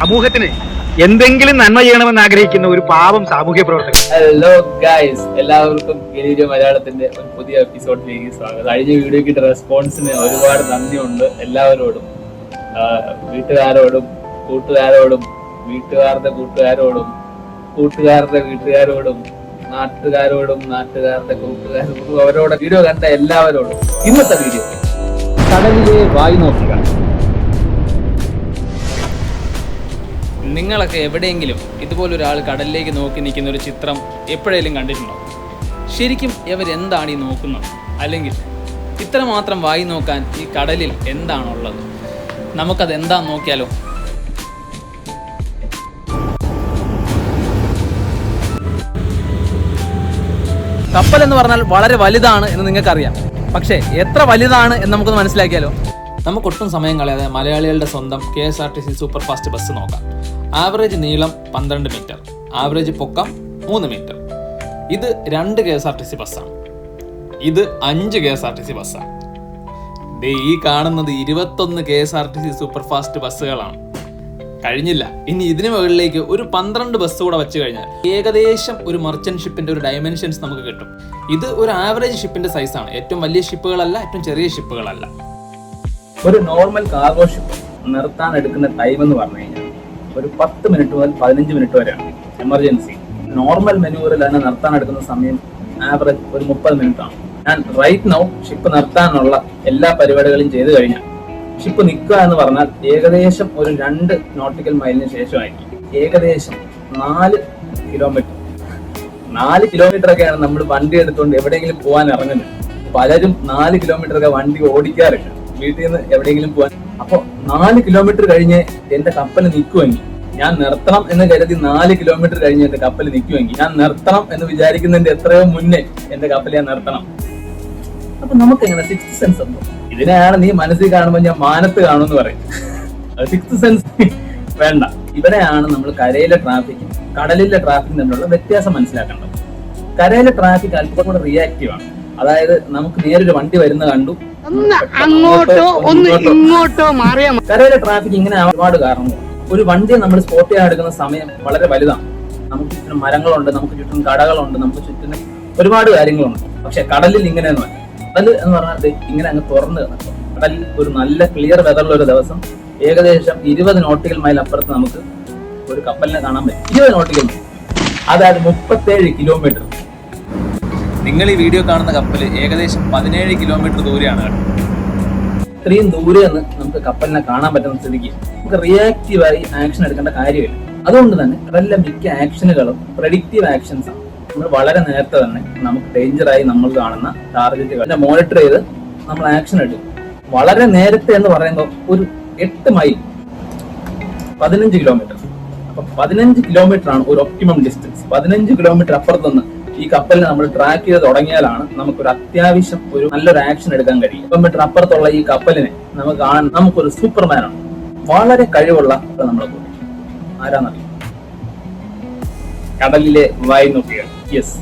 സമൂഹത്തിന് എന്തെങ്കിലും നന്മ ചെയ്യണമെന്ന് ആഗ്രഹിക്കുന്ന ഒരു പാവം സാമൂഹ്യ പ്രവർത്തകൻ. ഹലോ ഗൈസ് എല്ലാവർക്കും ഗലീരിയ മലയാളത്തിന്റെ ഒരു പുതിയ എപ്പിസോഡിലേക്ക് സ്വാഗതം. കഴിഞ്ഞ വീഡിയോ കിട്ടിയ റെസ്പോൺസിന് ഒരുപാട് നന്ദിയുണ്ട് എല്ലാവരോടും. വീട്ടുകാരോടും കൂട്ടുകാരോടും വീട്ടുകാരുടെ കൂട്ടുകാരോടും കൂട്ടുകാരുടെ വീട്ടുകാരോടും നാട്ടുകാരോടും നാട്ടുകാരുടെ കൂട്ടുകാരോടും അവരോട് വീഡിയോ കണ്ട എല്ലാവരോടും. ഇന്നത്തെ വീഡിയോ കടലിലെ വായി നോക്കുക നിങ്ങളൊക്കെ എവിടെയെങ്കിലും ഇതുപോലൊരാൾ കടലിലേക്ക് നോക്കി നിൽക്കുന്ന ഒരു ചിത്രം എപ്പോഴേലും കണ്ടിട്ടുണ്ടോ? ശരിക്കും ഇവരെന്താണ് ഈ നോക്കുന്നത്? അല്ലെങ്കിൽ ഇത്രമാത്രം വായി നോക്കാൻ ഈ കടലിൽ എന്താണുള്ളത്? നമുക്കത് എന്താന്ന് നോക്കിയാലോ? കപ്പൽ എന്ന് പറഞ്ഞാൽ വളരെ വലുതാണ് എന്ന് നിങ്ങൾക്കറിയാം. പക്ഷേ എത്ര വലുതാണ് എന്ന് നമുക്കൊന്ന് മനസ്സിലാക്കിയാലോ? നമുക്കൊട്ടും സമയം കളയാതെ മലയാളികളുടെ സ്വന്തം K S R T C super fast bus നോക്കാം. ആവറേജ് നീളം പന്ത്രണ്ട് മീറ്റർ ആവറേജ് പൊക്കം മൂന്ന് മീറ്റർ. ഇത് രണ്ട് K S R T C ബസ്സാണ്. ഇത് അഞ്ച് K S R T C ബസ്സാണ്. ദേ ഈ കാണുന്നത് ഇരുപത്തൊന്ന് K S R T C super fast ബസ്സുകളാണ്. കഴിഞ്ഞില്ല. ഇനി ഇതിന് മുകളിലേക്ക് ഒരു പന്ത്രണ്ട് ബസ് കൂടെ വെച്ച് കഴിഞ്ഞാൽ ഏകദേശം ഒരു മർച്ചന്റ് ഷിപ്പിന്റെ ഒരു ഡയമെൻഷൻസ് നമുക്ക് കിട്ടും. ഇത് ഒരു ആവറേജ് ഷിപ്പിന്റെ സൈസാണ് ഏറ്റവും വലിയ ഷിപ്പുകളല്ല ഏറ്റവും ചെറിയ ഷിപ്പുകളല്ല ഒരു നോർമൽ ഷിപ്പ് നിർത്താൻ എടുക്കുന്ന ടൈം എന്ന് പറഞ്ഞു കഴിഞ്ഞാൽ ഒരു പത്ത് മിനിറ്റ് മുതൽ പതിനഞ്ച് മിനിറ്റ് വരെയാണ്. എമർജൻസി നോർമൽ മെനുവറിൽ തന്നെ നിർത്താൻ എടുക്കുന്ന സമയം ആവറേജ് ഒരു മുപ്പത് മിനിറ്റ് ആണ്. ഞാൻ റൈറ്റ് നൗ ഷിപ്പ് നിർത്താനുള്ള എല്ലാ പരിപാടികളും ചെയ്തു കഴിഞ്ഞാൽ ഷിപ്പ് നിൽക്കുക എന്ന് പറഞ്ഞാൽ ഏകദേശം ഒരു രണ്ട് നോട്ടിക്കൽ മൈലിന് ശേഷമായിരിക്കും. ഏകദേശം നാല് കിലോമീറ്റർ നാല് കിലോമീറ്റർ ഒക്കെയാണ് നമ്മൾ വണ്ടി എടുത്തുകൊണ്ട് എവിടെയെങ്കിലും പോകാൻ ഇറങ്ങുന്നത്. പലരും നാല് കിലോമീറ്റർ ഒക്കെ വണ്ടി ഓടിക്കാറില്ല വീട്ടിൽ നിന്ന് എവിടെയെങ്കിലും പോകാൻ അപ്പൊ നാല് കിലോമീറ്റർ കഴിഞ്ഞ് എന്റെ കപ്പൽ നിൽക്കുമെങ്കിൽ ഞാൻ നിർത്തണം എന്ന് കരുതി നാല് കിലോമീറ്റർ കഴിഞ്ഞ് എന്റെ കപ്പൽ നിൽക്കുമെങ്കിൽ ഞാൻ നിർത്തണം എന്ന് വിചാരിക്കുന്നതിന്റെ എത്രയോ മുന്നേ എന്റെ കപ്പൽ ഞാൻ നിർത്തണം. അപ്പൊ നമുക്ക് എങ്ങനെ സിക്സ് സെൻസ് ഉണ്ടോ? ഇതിനെയാണ് നീ മനസ്സിൽ കാണുമ്പോൾ ഞാൻ മാനത്ത് കാണുമെന്ന് പറയും. സിക്സ് സെൻസ് വേണ്ട. ഇവരെയാണ് നമ്മൾ കരയിലെ ട്രാഫിക്കും കടലിലെ ട്രാഫിക്കും തമ്മിലുള്ള വ്യത്യാസം മനസ്സിലാക്കേണ്ടത്. കരയിലെ ട്രാഫിക് അല്പം കൂടെ റിയാക്റ്റീവ് ആണ്. അതായത് നമുക്ക് നേരൊരു വണ്ടി വരുന്ന കണ്ടു. ഒന്ന് അങ്ങോട്ടോ ഒന്ന് ഇങ്ങോട്ടോ മാറിയാ. കരയിലെ ട്രാഫിക് ഇങ്ങനെ ഒരുപാട് കാരണം ഒരു വണ്ടി നമ്മൾ സ്പോട്ട് ചെയ്യാൻ എടുക്കുന്ന സമയം വളരെ വലുതാണ്. നമുക്ക് ചുറ്റും മരങ്ങളുണ്ട് നമുക്ക് ചുറ്റും കടകളുണ്ട് നമുക്ക് ചുറ്റും ഒരുപാട് കാര്യങ്ങളുണ്ട്. പക്ഷെ കടലിൽ ഇങ്ങനെ കടൽ എന്ന് പറഞ്ഞാൽ ഇങ്ങനെ അങ്ങ് തുറന്ന് കിടക്കും. കടലിൽ ഒരു നല്ല ക്ലിയർ വെതറുള്ള ഒരു ദിവസം. ഏകദേശം ഇരുപത് നോട്ടിക്കൽ മൈൽ അപ്പുറത്ത് നമുക്ക് ഒരു കപ്പലിനെ കാണാൻ പറ്റും. ഇരുപത് നോട്ടിക്കൽ മൈൽ അതായത് മുപ്പത്തേഴ് കിലോമീറ്റർ നിങ്ങൾ ഈ വീഡിയോ കാണുന്ന കപ്പൽ ഏകദേശം പതിനേഴ് കിലോമീറ്റർ ദൂരെയാണ് ഇത്രയും ദൂരെ നിന്ന് നമുക്ക് കപ്പലിനെ കാണാൻ പറ്റുന്ന സ്ഥിതിക്ക് നമുക്ക് റിയാക്റ്റീവായി ആക്ഷൻ എടുക്കേണ്ട കാര്യമില്ല. അതുകൊണ്ട് തന്നെ കടലിലെ മിക്ക ആക്ഷനുകളും പ്രഡിക്റ്റീവ് ആക്ഷൻസ് ആണ്. നമ്മൾ വളരെ നേരത്തെ തന്നെ നമുക്ക് ഡേഞ്ചറായി നമ്മൾ കാണുന്ന ടാർഗറ്റുകൾ മോണിറ്റർ ചെയ്ത് നമ്മൾ ആക്ഷൻ എടുക്കും. വളരെ നേരത്തെ എന്ന് പറയുമ്പോൾ ഒരു എട്ട് മൈൽ പതിനഞ്ച് കിലോമീറ്റർ അപ്പൊ പതിനഞ്ച് കിലോമീറ്റർ ആണ് ഒരു ഒപ്റ്റിമം ഡിസ്റ്റൻസ് പതിനഞ്ച് കിലോമീറ്റർ അപ്പുറത്തുനിന്ന് ഈ കപ്പലിനെ നമ്മൾ ട്രാക്ക് ചെയ്ത് തുടങ്ങിയാലാണ് നമുക്കൊരു അത്യാവശ്യം ഒരു നല്ലൊരു ആക്ഷൻ എടുക്കാൻ കഴിയും ഇപ്പം കിലോമീറ്റർ അപ്പുറത്തുള്ള ഈ കപ്പലിനെ നമുക്ക് കാണാൻ നമുക്കൊരു സൂപ്പർമാൻ ആണ്. വളരെ കഴിവുള്ള നമ്മളെ കൂടി. ആരാന്നറിയാം? കടലിലെ വായി നോക്കുക yes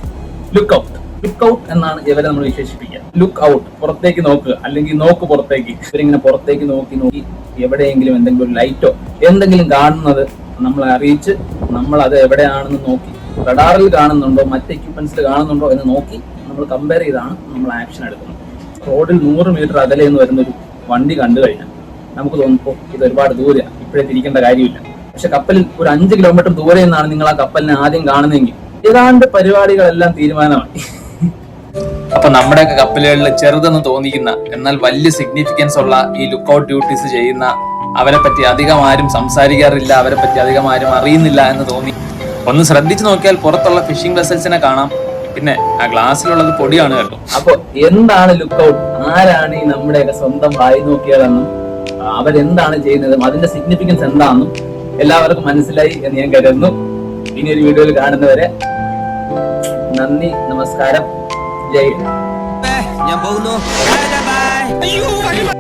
look out look out എന്നാണ് ഇവരെ നമ്മൾ വിശേഷിപ്പിക്കുക. ലുക്ക് ഔട്ട് പുറത്തേക്ക് നോക്കുക. അല്ലെങ്കിൽ നോക്ക് പുറത്തേക്ക്. ഇവരിങ്ങനെ പുറത്തേക്ക് നോക്കി നോക്കി എവിടെയെങ്കിലും എന്തെങ്കിലും ലൈറ്റോ എന്തെങ്കിലും കാണുന്നത് നമ്മളെ അറിയിച്ച് നമ്മൾ അത് എവിടെയാണെന്ന് നോക്കി റഡാറിൽ കാണുന്നുണ്ടോ? മറ്റ് എക്യുപ്മെന്റ്സിൽ കാണുന്നുണ്ടോ എന്ന് നോക്കി നമ്മൾ കമ്പയർ ചെയ്താണ് നമ്മൾ ആക്ഷൻ എടുക്കുന്നത്. റോഡിൽ നൂറ് മീറ്റർ അകലെ എന്ന് വരുന്ന ഒരു വണ്ടി കണ്ടു കഴിഞ്ഞാൽ നമുക്ക് തോന്നുമ്പോൾ ഇത് ഒരുപാട് ദൂരെയാണ് ഇപ്പോഴേ തിരിക്കേണ്ട കാര്യമില്ല. പക്ഷെ കപ്പലിൽ ഒരു അഞ്ച് കിലോമീറ്റർ ദൂരെ നിന്നാണ് നിങ്ങൾ ആ കപ്പലിനെ ആദ്യം കാണുന്നതെങ്കിൽ ഏതാണ്ട് പരിപാടികളെല്ലാം തീരുമാനമായി. അപ്പൊ നമ്മുടെയൊക്കെ കപ്പലുകളിൽ ചെറുതെന്ന് തോന്നിക്കുന്ന എന്നാൽ വലിയ സിഗ്നിഫിക്കൻസ് ഉള്ള ഈ ലുക്കൗട്ട് ഡ്യൂട്ടീസ് ചെയ്യുന്ന അവരെ പറ്റി അധികം ആരും സംസാരിക്കാറില്ല അവരെ പറ്റി അധികം ആരും അറിയുന്നില്ല എന്ന് തോന്നി ഒന്ന് ശ്രദ്ധിച്ചു നോക്കിയാൽ പുറത്തുള്ള ഫിഷിംഗ് വെസൽസിനെ കാണാം. പിന്നെ ആ ഗ്ലാസ്സിലുള്ളത് പൊടിയാണ് കേട്ടോ. അപ്പൊ എന്താണ് ലുക്ക് ഔട്ട് ആരാണ് ഈ നമ്മുടെയൊക്കെ സ്വന്തം വായി നോക്കിയതെന്നും ആ, അവരെന്താണ് ചെയ്യുന്നതും അതിന്റെ സിഗ്നിഫിക്കൻസ് എന്താണെന്നും എല്ലാവർക്കും മനസ്സിലായി എന്ന് ഞാൻ കരുതുന്നു. ഇനി ഒരു വീഡിയോയിൽ കാണുന്നവരെ നന്ദി നമസ്കാരം. ജയ്. ഞാൻ പോകുന്നു.